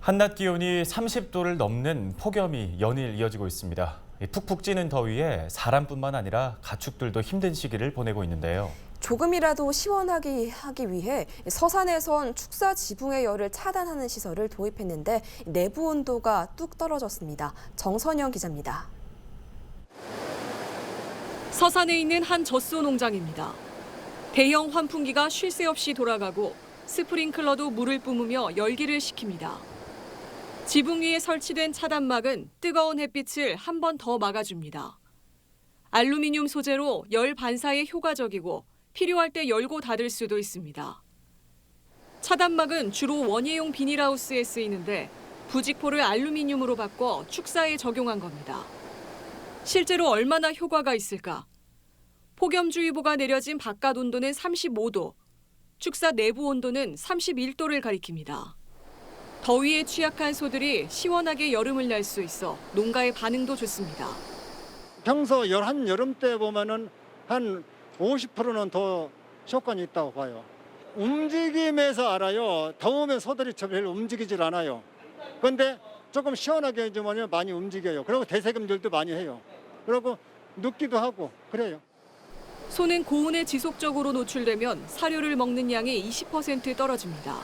한낮 기온이 30도를 넘는 폭염이 연일 이어지고 있습니다. 이 푹푹 찌는 더위에 사람뿐만 아니라 가축들도 힘든 시기를 보내고 있는데요. 조금이라도 시원하게 하기 위해 서산에선 축사 지붕의 열을 차단하는 시설을 도입했는데 내부 온도가 뚝 떨어졌습니다. 정선영 기자입니다. 서산에 있는 한 젖소 농장입니다. 대형 환풍기가 쉴 새 없이 돌아가고 스프링클러도 물을 뿜으며 열기를 식힙니다. 지붕 위에 설치된 차단막은 뜨거운 햇빛을 한 번 더 막아줍니다. 알루미늄 소재로 열 반사에 효과적이고 필요할 때 열고 닫을 수도 있습니다. 차단막은 주로 원예용 비닐하우스에 쓰이는데 부직포를 알루미늄으로 바꿔 축사에 적용한 겁니다. 실제로 얼마나 효과가 있을까? 폭염주의보가 내려진 바깥 온도는 35도, 축사 내부 온도는 31도를 가리킵니다. 더위에 취약한 소들이 시원하게 여름을 날 수 있어 농가의 반응도 좋습니다. 평소 열한 여름 때 보면은 한 50%는 더 효과는 있다고 봐요. 움직임에서 알아요. 더우면 소들이 저 별로 움직이질 않아요. 그런데 조금 시원하게 해주면 많이 움직여요. 그리고 대세금들도 많이 해요. 그리고 눕기도 하고 그래요. 소는 고온에 지속적으로 노출되면 사료를 먹는 양이 20% 떨어집니다.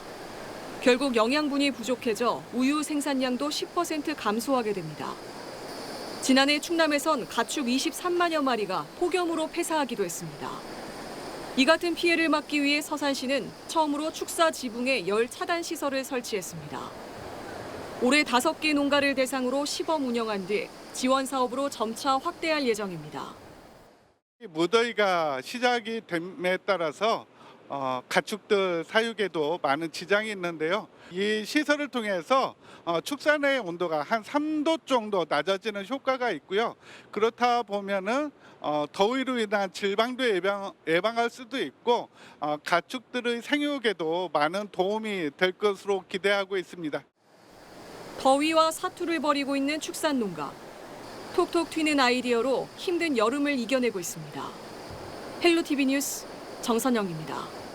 결국 영양분이 부족해져 우유 생산량도 10% 감소하게 됩니다. 지난해 충남에선 가축 23만여 마리가 폭염으로 폐사하기도 했습니다. 이 같은 피해를 막기 위해 서산시는 처음으로 축사 지붕에 열 차단 시설을 설치했습니다. 올해 다섯 개 농가를 대상으로 시범 운영한 뒤 지원 사업으로 점차 확대할 예정입니다. 이 무더위가 시작이 됨에 따라서 어, 가축들 사육에도 많은 지장이 있는데요. 이 시설을 통해서 어, 축산의 온도가 한 3도 정도 낮아지는 효과가 있고요. 그렇다 보면은 어, 더위로 인한 질방도 예방, 예방할 수도 있고 어, 가축들의 생육에도 많은 도움이 될 것으로 기대하고 있습니다. 더위와 사투를 벌이고 있는 축산 농가. 톡톡 튀는 아이디어로 힘든 여름을 이겨내고 있습니다. 헬로 TV 뉴스 정선영입니다.